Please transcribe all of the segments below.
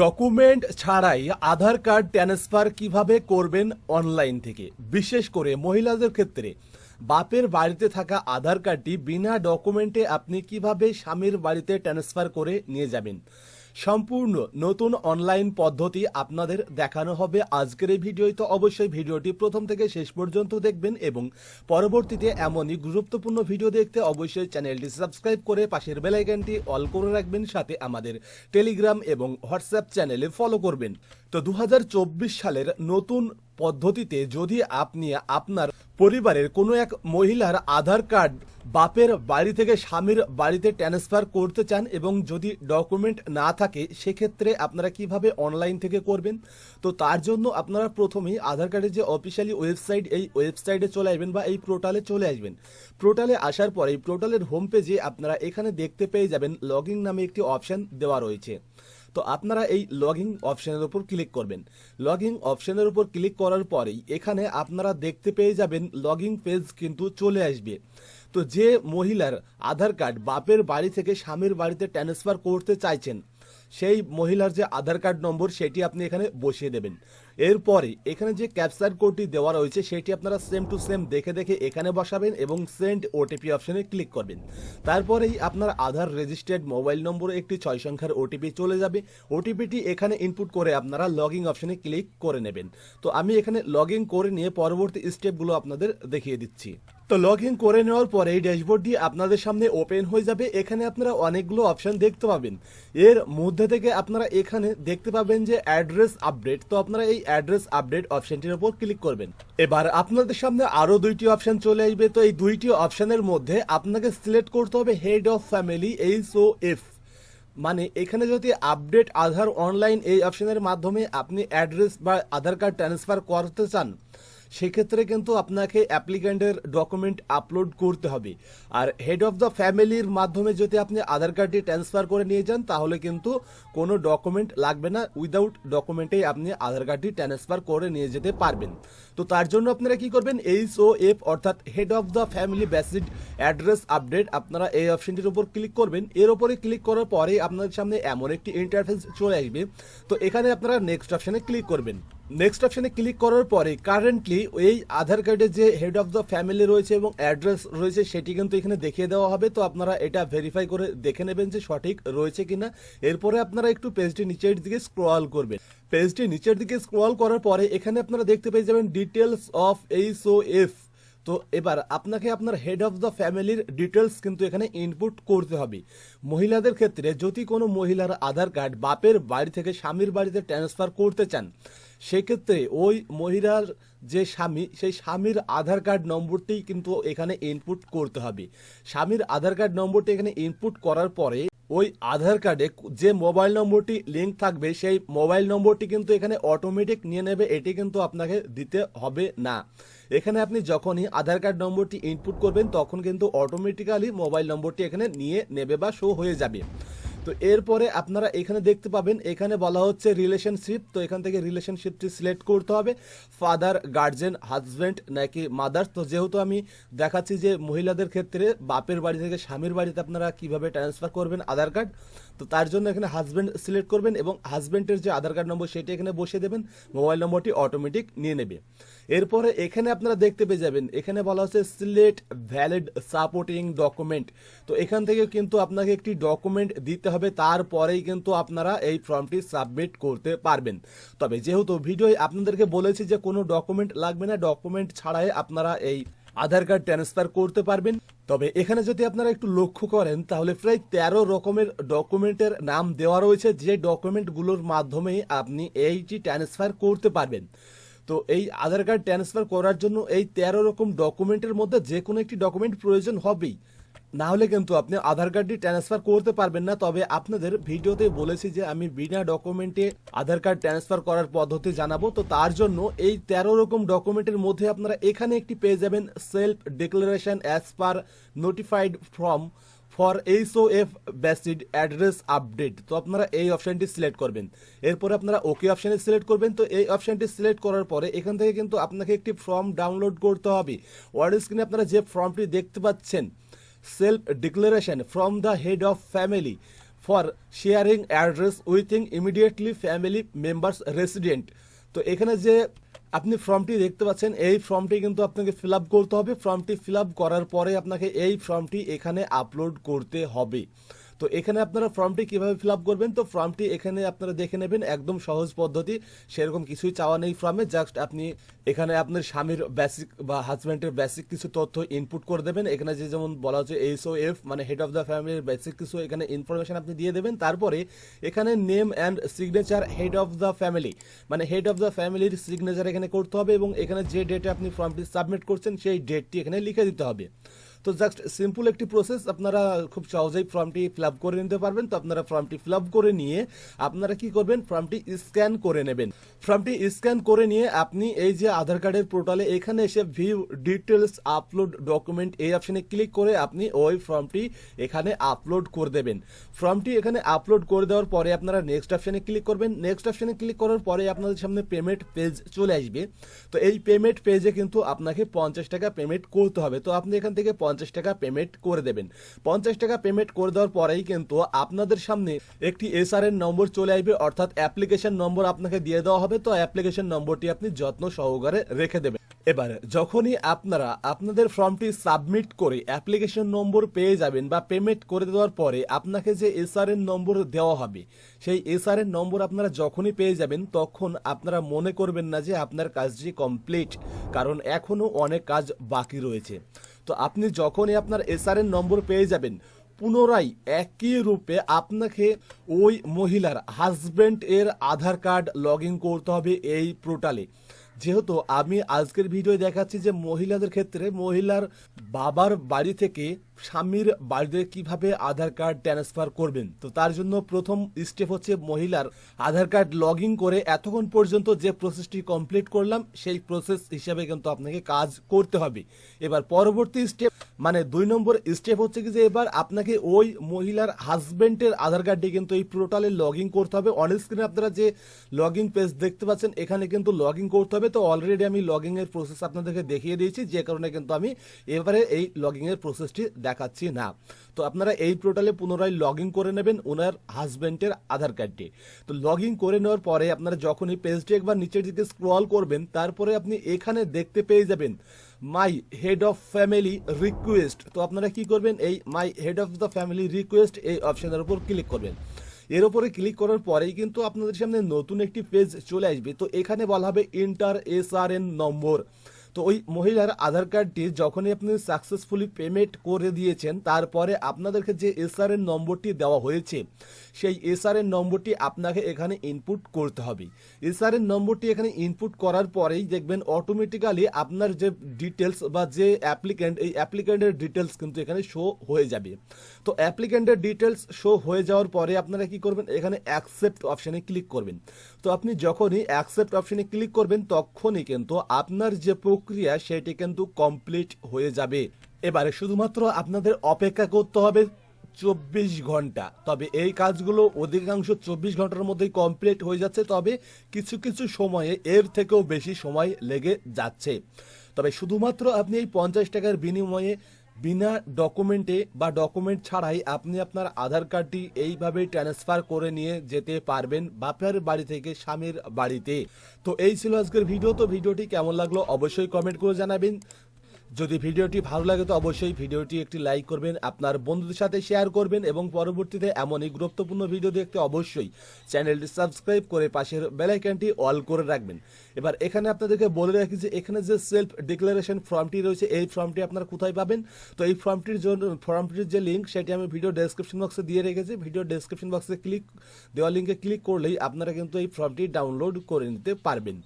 Document ছাড়াই আধার card transfer কীভাবে করবেন অনলাইন থেকে? বিশেষ করে মহিলাদের ক্ষেত্রে, বাপের বাড়িতে থাকা আধার কার্ডটি বিনা ডকুমেন্টে আপনি কীভাবে স্বামীর বাড়িতে ট্রান্সফার করে নিয়ে যাবেন? সম্পূর্ণ নতুন অনলাইন পদ্ধতি আপনাদের দেখানো হবে আজকের এই ভিডিওয়। তো অবশ্যই ভিডিওটি প্রথম থেকে শেষ পর্যন্ত দেখবেন এবং পরবর্তীতে এমনই গুরুত্বপূর্ণ ভিডিও দেখতে অবশ্যই চ্যানেলটি সাবস্ক্রাইব করে পাশের বেলাইকানটি অল করে রাখবেন, সাথে আমাদের টেলিগ্রাম এবং হোয়াটসঅ্যাপ চ্যানেলে ফলো করবেন। তো দু হাজার চব্বিশ সালের নতুন পদ্ধতিতে যদি আপনি আপনার পরিবারের কোনো এক মহিলার আধার কার্ড বাপের বাড়ি থেকে স্বামীর বাড়িতে ট্রান্সফার করতে চান এবং যদি ডকুমেন্ট না থাকে, সেক্ষেত্রে আপনারা কীভাবে অনলাইন থেকে করবেন? তো তার জন্য আপনারা প্রথমেই আধার কার্ডের যে অফিসিয়ালি ওয়েবসাইট, এই ওয়েবসাইটে চলে আসবেন বা এই পোর্টালে চলে আসবেন। পোর্টালে আসার পরে পোর্টালের হোম পেজে আপনারা এখানে দেখতে পেয়ে যাবেন লগ নামে একটি অপশান দেওয়া রয়েছে। তো আপনারা এই লগিং অপশানের উপর ক্লিক করবেন। লগিং অপশানের উপর ক্লিক করার পরেই এখানে আপনারা দেখতে পেয়ে যাবেন লগিং পেজ কিন্তু চলে আসবে। তো যে মহিলার আধার কার্ড বাপের বাড়ি থেকে স্বামীর বাড়িতে ট্রান্সফার করতে চাইছেন সেই মহিলার যে আধার কার্ড নম্বর, সেটি আপনি এখানে বসিয়ে দেবেন। এরপরে এখানে যে ক্যাপচার কোডটি দেওয়া রয়েছে, সেটি আপনারা সেম টু সেম দেখে দেখে এখানে বসাবেন এবং সেন্ড ওটিপি অপশনে ক্লিক করবেন। তারপরেই আপনার আধার রেজিস্টার্ড মোবাইল নম্বরে একটি ছয় সংখ্যার ওটিপি চলে যাবে। ওটিপিটি এখানে ইনপুট করে আপনারা লগইন অপশনে ক্লিক করে নেবেন। তো আমি এখানে লগ করে নিয়ে পরবর্তী স্টেপগুলো আপনাদের দেখিয়ে দিচ্ছি। তো লগ ইন করে নেওয়ার পরে এই ড্যাশবোর্ডটি আপনাদের সামনে ওপেন হয়ে যাবে। এখানে আপনারা অনেকগুলো অপশান দেখতে পাবেন। এর মধ্যে থেকে আপনারা এখানে দেখতে পাবেন যে অ্যাড্রেস আপডেট তো আপনারা এই অ্যাড্রেস আপডেট অপশানটির উপর ক্লিক করবেন। এবার আপনাদের সামনে আরও দুইটি অপশান চলে আসবে। তো এই দুইটি অপশানের মধ্যে আপনাকে সিলেক্ট করতে হবে head of family H O F মানে এখানে যদি আপডেট আধার অনলাইন এই অপশানের মাধ্যমে আপনি অ্যাড্রেস বা আধার কার্ড ট্রান্সফার করতে চান সেক্ষেত্রে কিন্তু আপনাকে অ্যাপ্লিক্যান্টের ডকুমেন্ট আপলোড করতে হবে। আর হেড অফ দ্য ফ্যামিলির মাধ্যমে যদি আপনি আধার কার্ডটি ট্রান্সফার করে নিয়ে যান, তাহলে কিন্তু কোনো ডকুমেন্ট লাগবে না। উইদাউট ডকুমেন্টেই আপনি আধার কার্ডটি ট্রান্সফার করে নিয়ে যেতে পারবেন। তো তার জন্য আপনারা কি করবেন? এইচ ও এফ অর্থাৎ head of the family based address update আপনারা এই অপশনটির উপর ক্লিক করবেন। এর উপরে ক্লিক করার পরে আপনাদের সামনে এমন একটি ইন্টারফেস চলে আসবে। তো এখানে আপনারা নেক্সট অপশনে ক্লিক করবেন। নেক্সট অপশনে ক্লিক করার পরে কারেন্টলি এই আধার কার্ডের যে হেড অফ দ্য ফ্যামিলি রয়েছে এবং অ্যাড্রেস রয়েছে সেটি কিন্তু এখানে দেখিয়ে দেওয়া হবে। তো আপনারা এটা ভেরিফাই করে দেখে নেবেন যে সঠিক রয়েছে কিনা। এরপরে আপনারা একটু পেজটি নিচের দিকে স্ক্রল করবেন। পেজটি নিচের দিকে স্ক্রল করার পরে এখানে আপনারা দেখতে পেয়ে যাবেন details of H O F তো এবার আপনাকে আপনার হেড অফ দ্য ফ্যামিলির ডিটেলস কিন্তু এখানে ইনপুট করতে হবে। মহিলাদের ক্ষেত্রে যদি কোনো মহিলার আধার কার্ড বাপের বাড়ি থেকে স্বামীর বাড়িতে ট্রান্সফার করতে চান সেক্ষেত্রে ওই মহিলার যে স্বামী, সেই স্বামীর আধার কার্ড নম্বরটি কিন্তু এখানে ইনপুট করতে হবে। স্বামীর আধার কার্ড নম্বরটি এখানে ইনপুট করার পরে ওই আধার কার্ডে যে মোবাইল নম্বরটি লিঙ্ক থাকবে, সেই মোবাইল নম্বরটি কিন্তু এখানে অটোমেটিক নিয়ে নেবে, এটি কিন্তু আপনাকে দিতে হবে না। এখানে আপনি যখনই আধার কার্ড নম্বরটি ইনপুট করবেন, তখন কিন্তু অটোমেটিক্যালি মোবাইল নম্বরটি এখানে নিয়ে নেবে বা শো হয়ে যাবে। তো এরপরে আপনারা এখানে দেখতে পাবেন, এখানে বলা হচ্ছে রিলেশনশিপ তো এখান থেকে রিলেশনশিপটি সিলেক্ট করতে হবে। ফাদার গার্জেন হাজব্যান্ড নাকি মাদার তো যেহেতু আমি দেখাচ্ছি যে মহিলাদের ক্ষেত্রে বাপের বাড়ি থেকে স্বামীর বাড়িতে আপনারা কীভাবে ট্রান্সফার করবেন আধার কার্ড তো তার জন্য এখানে হাজব্যান্ড সিলেক্ট করবেন এবং হাজব্যান্ডের যে আধার কার্ড নম্বর সেটি এখানে বসিয়ে দেবেন মোবাইল নম্বরটি অটোমেটিক নিয়ে নেবে। এরপরে এখানে আপনারা দেখতে পেয়ে যাবেন, এখানে বলা হচ্ছে সিলেক্ট ভ্যালিড সাপোর্টিং ডকুমেন্ট তো এখান থেকে কিন্তু আপনাকে একটি ডকুমেন্ট দিতে হবে, তারপরেই কিন্তু আপনারা এই ফর্মটি সাবমিট করতে পারবেন। তবে যেহেতু ভিডিওয় আপনাদেরকে বলেছি যে কোনো ডকুমেন্ট লাগবে না ডকুমেন্ট ছাড়াই আপনারা এই আধার কার্ড ট্রান্সফার করতে পারবেন। তবে এখানে যদি আপনারা একটু লক্ষ্য করেন, তাহলে প্রায় তেরো রকমের ডকুমেন্টের নাম দেওয়া রয়েছে, যে ডকুমেন্টগুলোর মাধ্যমে আপনি এইটি ট্রান্সফার করতে পারবেন। তো এই আধার কার্ড ট্রান্সফার করার জন্য এই তেরো রকম ডকুমেন্টের মধ্যে যে কোনো একটি ডকুমেন্ট প্রয়োজন হবেই। না হলে কিন্তু আপনি আধার কার্ডটি ট্রান্সফার করতে পারবেন না। তবে আপনাদের ভিডিওতে বলেছি যে, আমি বিনা ডকুমেন্টে আধার কার্ড ট্রান্সফার করার পদ্ধতি জানাব। তো তার জন্য এই তেরো রকম ডকুমেন্টের মধ্যে আপনারা এখানে একটি পেয়ে যাবেন self declaration as per notified form for H O F based address update তো আপনারা এই অপশনটি সিলেক্ট করবেন। এরপরে আপনারা ওকে অপশানে সিলেক্ট করবেন। তো এই অপশানটি সিলেক্ট করার পরে এখান থেকে কিন্তু আপনাকে একটি ফর্ম ডাউনলোড করতে হবে। ওয়ার্ড স্ক্রিনে আপনারা যে ফর্মটি দেখতে পাচ্ছেন self declaration from the head of family for sharing address within immediately family members resident তো এখানে যে আপনি ফর্মটি দেখতে পাচ্ছেন, এই ফর্মটি কিন্তু আপনাকে ফিল আপ করতে হবে। ফর্মটি ফিল আপ করার পরে আপনাকে এই ফর্মটি এখানে আপলোড করতে হবে। তো এখানে আপনারা ফর্মটি কীভাবে ফিল আপ করবেন? তো ফর্মটি এখানে আপনারা দেখে নেবেন, একদম সহজ পদ্ধতি। সেরকম কিছুই চাওয়া নেই ফর্মে, জাস্ট আপনি এখানে আপনার স্বামীর বেসিক বা হাজব্যান্ডের বেসিক কিছু তথ্য ইনপুট করে দেবেন। এখানে যে যেমন বলা হচ্ছে এইচ ও এফ মানে হেড অফ দ্য ফ্যামিলির বেসিক কিছু এখানে ইনফরমেশন আপনি দিয়ে দেবেন। তারপরে এখানে name and signature head of the family মানে হেড অফ দ্য ফ্যামিলির সিগনেচার এখানে করতে হবে এবং এখানে যে ডেটে আপনি ফর্মটি সাবমিট করছেন, সেই ডেটটি এখানে লিখে দিতে হবে। তো জাস্ট সিম্পল একটি প্রসেস আপনারা খুব সহজেই ফর্মটি ফিল আপ করে নিতে পারবেন। তো আপনারা ফর্মটি ফিল আপ করে নিয়ে আপনারা কি করবেন? ফর্মটি স্ক্যান করে নেবেন। ফর্মটি স্ক্যান করে নিয়ে আপনি এই যে আধার কার্ডের পোর্টালে এখানে এসে ভিউ ডিটেলস আপলোড ডকুমেন্ট এই অপশনে ক্লিক করে আপনি ওই ফর্মটি এখানে আপলোড করে দেবেন। ফর্মটি এখানে আপলোড করে দেওয়ার পরে আপনারা নেক্সট অপশনে ক্লিক করবেন। নেক্সট অপশনে ক্লিক করার পরে আপনাদের সামনে পেমেন্ট পেজ চলে আসবে। তো এই পেমেন্ট পেজে কিন্তু আপনাকে পঞ্চাশ টাকা পেমেন্ট করতে হবে। তো আপনি এখান থেকে পঞ্চাশ টাকা পেমেন্ট করে দেবেন। পঞ্চাশ টাকা পেমেন্ট করে দেওয়ার পরেই কিন্তু আপনাদের সামনে একটি এসআর এর নম্বর চলে আসবে, অর্থাৎ অ্যাপ্লিকেশন নম্বর আপনাকে দিয়ে দেওয়া হবে। তো অ্যাপ্লিকেশন নম্বরটি আপনি যত্ন সহকারে রেখে দেবেন। এবার, যখনই আপনারা আপনাদের ফর্মটি সাবমিট করে অ্যাপ্লিকেশন নম্বর পেয়ে যাবেন বা পেমেন্ট করে দেওয়ার পরে আপনাকে যে এসআর এর নম্বর দেওয়া হবে, সেই এসআর এর নম্বর আপনারা যখনই পেয়ে যাবেন, তখন আপনারা মনে করবেন না যে আপনার কাজটি কমপ্লিট কারণ এখনও অনেক কাজ বাকি রয়েছে। তো আপনি যখনই আপনার এসআর এর নম্বর পেয়ে যাবেন, পুনরায় একই রূপে আপনাকে ওই মহিলার হাজব্যান্ড এর আধার কার্ড লগ করতে হবে এই পোর্টালে যেহেতু আমি আজকের ভিডিও দেখাচ্ছি যে মহিলাদের ক্ষেত্রে মহিলার বাবার বাড়ি থেকে স্বামীর বাড়িতে কীভাবে আধার কার্ড ট্রান্সফার করবেন? তো তার জন্য প্রথম স্টেপ হচ্ছে মহিলার আধার কার্ড লগ করে এতক্ষণ পর্যন্ত যে প্রসেসটি কমপ্লিট করলাম, সেই প্রসেস হিসাবে কিন্তু আপনাকে কাজ করতে হবে। এবার পরবর্তী স্টেপ মানে দুই নম্বর স্টেপ হচ্ছে কি যে এবার আপনাকে ওই মহিলার হাজবেন্ডের আধার কার্ডটি কিন্তু এই পোর্টালে লগ করতে হবে। অন স্ক্রিনে আপনারা যে লগ পেজ দেখতে পাচ্ছেন, এখানে কিন্তু লগ করতে হবে। তো অলরেডি আমি লগ এর প্রসেস আপনাদেরকে দেখিয়ে দিয়েছি। যে কারণে কিন্তু আমি এবারে এই লগ এর প্রসেসটি দেখাচ্ছি না। তো আপনারা এই পোর্টালে পুনরায় লগ ইন করে নেবেন ওনার হাজবেন্ডের আধার কার্ডটি তো লগ ইন করে নেওয়ার পরে আপনারা যখনই পেজটি একবার নিচের দিকে স্ক্রল করবেন, তারপরে আপনি এখানে দেখতে পেয়ে যাবেন my head of family request তো আপনারা কি করবেন, এই my head of the family request এই অপশনের উপর ক্লিক করবেন। এর উপরে ক্লিক করার পরেই কিন্তু আপনাদের সামনে নতুন একটি পেজ চলে আসবে। তো এখানে বলা হবে enter S R N number তো ওই মহিলার আধার কার্ডটি যখনই আপনি সাকসেসফুলি পেমেন্ট করে দিয়েছেন, তারপরে আপনাদেরকে যে এসআর এর নম্বরটি দেওয়া হয়েছে, সেই এসআর এর নম্বরটি আপনাকে এখানে ইনপুট করতে হবে। এসআর এর নম্বরটি এখানে ইনপুট করার পরেই দেখবেন অটোমেটিক্যালি আপনার যে ডিটেলস বা যে অ্যাপ্লিক্যান্ট এই অ্যাপ্লিক্যান্টের ডিটেলস কিন্তু এখানে শো হয়ে যাবে। তো অ্যাপ্লিক্যান্টের ডিটেলস শো হয়ে যাওয়ার পরে আপনারা কি করবেন? এখানে অ্যাকসেপ্ট অপশনে ক্লিক করবেন। তো আপনি যখনই অ্যাকসেপ্ট অপশনে ক্লিক করবেন, তখনই কিন্তু আপনার যে প্রক্রিয়া সেটি কিন্তু কমপ্লিট হয়ে যাবে। এবারে শুধুমাত্র আপনাদের অপেক্ষা করতে হবে চব্বিশ ঘণ্টা। তবে এই কাজগুলো অধিকাংশ চব্বিশ ঘণ্টার মধ্যেই কমপ্লিট হয়ে যাচ্ছে। তবে কিছু কিছু সময়ে এর থেকেও বেশি সময় লেগে যাচ্ছে। তবে শুধুমাত্র আপনি এই পঞ্চাশ টাকার বিনিময়ে বিনা ডকুমেন্টে বা ডকুমেন্ট ছাড়াই আপনি আপনার আধার কার্ডটি এইভাবে ট্রান্সফার করে নিয়ে যেতে পারবেন বাপের বাড়ি থেকে স্বামীর বাড়িতে। তো এই ছিল আজকের ভিডিও। তো ভিডিওটি কেমন লাগল অবশ্যই কমেন্ট করে জানাবেন। যদি ভিডিওটি ভালো লাগে তো অবশ্যই ভিডিওটি একটি লাইক করবেন, আপনার বন্ধুদের সাথে শেয়ার করবেন এবং পরবর্তীতে এমনই গুরুত্বপূর্ণ ভিডিও দেখতে অবশ্যই চ্যানেলটি সাবস্ক্রাইব করে পাশের বেলাইকানটি অল করে রাখবেন। এবার এখানে আপনাদেরকে বলে রাখি যে এখানে যে সেলফ ডিক্লারেশন ফর্মটি রয়েছে, এই ফর্মটি আপনারা কোথায় পাবেন? তো এই ফর্মটির জন্য ফর্মটির যে লিঙ্ক সেটি আমি ভিডিও ডেসক্রিপশন বক্সে দিয়ে রেখেছি। ভিডিও ডেসক্রিপশন বক্সে ক্লিক দেওয়া লিঙ্কে ক্লিক করলেই আপনারা কিন্তু এই ফর্মটি ডাউনলোড করে নিতে পারবেন।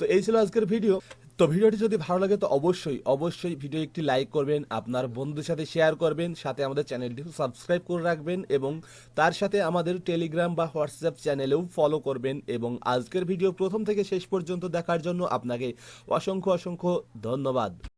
তো এই ছিল আজকের ভিডিও তো ভিডিওটি যদি ভালো লাগে তো অবশ্যই অবশ্যই ভিডিও একটি লাইক করবেন, আপনার বন্ধুদের সাথে শেয়ার করবেন, সাথে আমাদের চ্যানেলটি সাবস্ক্রাইব করে রাখবেন এবং তার সাথে আমাদের টেলিগ্রাম বা হোয়াটসঅ্যাপ চ্যানেলেও ফলো করবেন এবং আজকের ভিডিও প্রথম থেকে শেষ পর্যন্ত দেখার জন্য আপনাকে অসংখ্য অসংখ্য ধন্যবাদ।